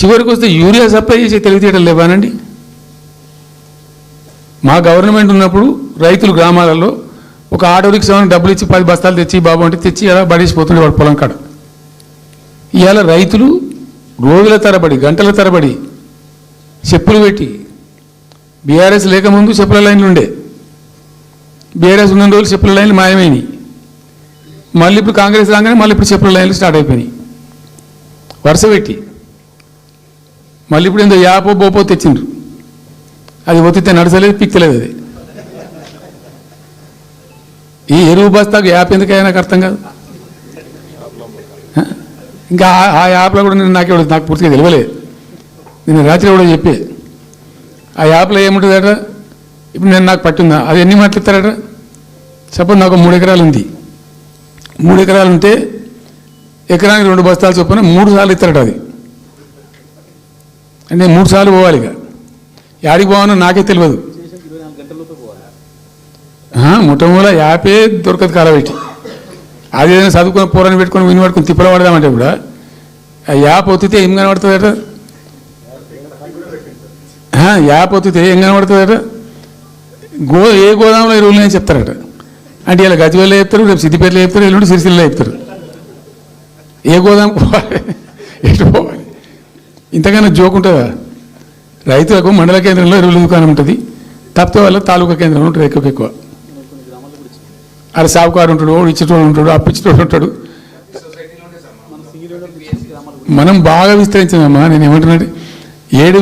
చివరికి వస్తే urea supply చేసే తెలివితేటలు లేవానండి. మా గవర్నమెంట్ ఉన్నప్పుడు రైతులు గ్రామాలలో ఒక ఆటో రిక్షా డబ్బులు ఇచ్చి పది బస్తాలు తెచ్చి బాబు అంటే తెచ్చి అలా పడేసిపోతుండే వాడు పొలం కాడ. ఇవాళ రైతులు రోజుల తరబడి గంటల తరబడి చెప్పులు పెట్టి బీఆర్ఎస్ లేకముందు చెప్పుల లైన్లు ఉండే. బీఆర్ఎస్ ఉన్న రోజులు చెప్పుల లైన్లు మాయమైనవి మళ్ళీ ఇప్పుడు కాంగ్రెస్ రాగానే మళ్ళీ ఇప్పుడు చెప్పుల లైన్లు స్టార్ట్ అయిపోయినాయి. వరుస పెట్టి మళ్ళీ ఇప్పుడు ఏందో యాపో బోపో తెచ్చిండ్రు. అది ఒత్తితే నడచలేదు పిక్కలేదు అది. ఈ ఎరువు బస్తాకు యాప్ ఎందుకయ్యా నాకు అర్థం కాదు. ఇంకా ఆ- ఆ యాప్లో కూడా నేను నాకే నాకు పూర్తిగా తెలియలేదు నేను రాత్రి కూడా చెప్పే. ఆ యాప్లో ఏముంటుందట? ఇప్పుడు నేను నాకు పట్టిందా? అది ఎన్ని మాటలు ఇస్తారట సపోజ్ నాకు మూడు ఎకరాలు ఉంది. మూడు ఎకరాలు ఉంటే ఎకరానికి రెండు బస్తాలు చొప్పున మూడు సార్లు ఇస్తారట అది. అంటే మూడు సార్లు పోవాలి ఇక. యాడికి పోవాలో నాకే తెలియదు ముఠమూల యాపే దొరకదు కాలబెట్టి అది ఏదైనా చదువుకొని పూరని పెట్టుకొని విని పట్టుకొని తిప్పల పడదామంటే కూడా ఆ యాప్ ఒత్తితే ఏం కనబడుతుందట? ఆ, యాప్ ఒత్తితే ఏం కనబడుతుందట? గో ఏ గోదాంలో ఈ రూల్ చెప్తారట. అంటే ఇలా గతివేళ్ళు చెప్తారు రేపు సిద్దిపేటలో చెప్తారు ఎల్లుండి సిరిసిల్లో చెప్తారు. ఏ గోదాం పోవాలి? ఎటు పోవాలి? ఇంతకన్నా జోక్ ఉంటుందా? రైతులకు మండల కేంద్రంలో ఎరువుల దుకాణం ఉంటుంది. తప్పితే వల్ల తాలూకా కేంద్రంలో ఉంటుంది ఎక్కువ ఎక్కువ. ఆడ సాగుకారు ఉంటాడు వాడు ఇచ్చేటోడు ఉంటాడు అప్పించేటోడు ఉంటాడు. మనం బాగా విస్తరించామమ్మా నేను ఏమంటున్నాడు ఏడు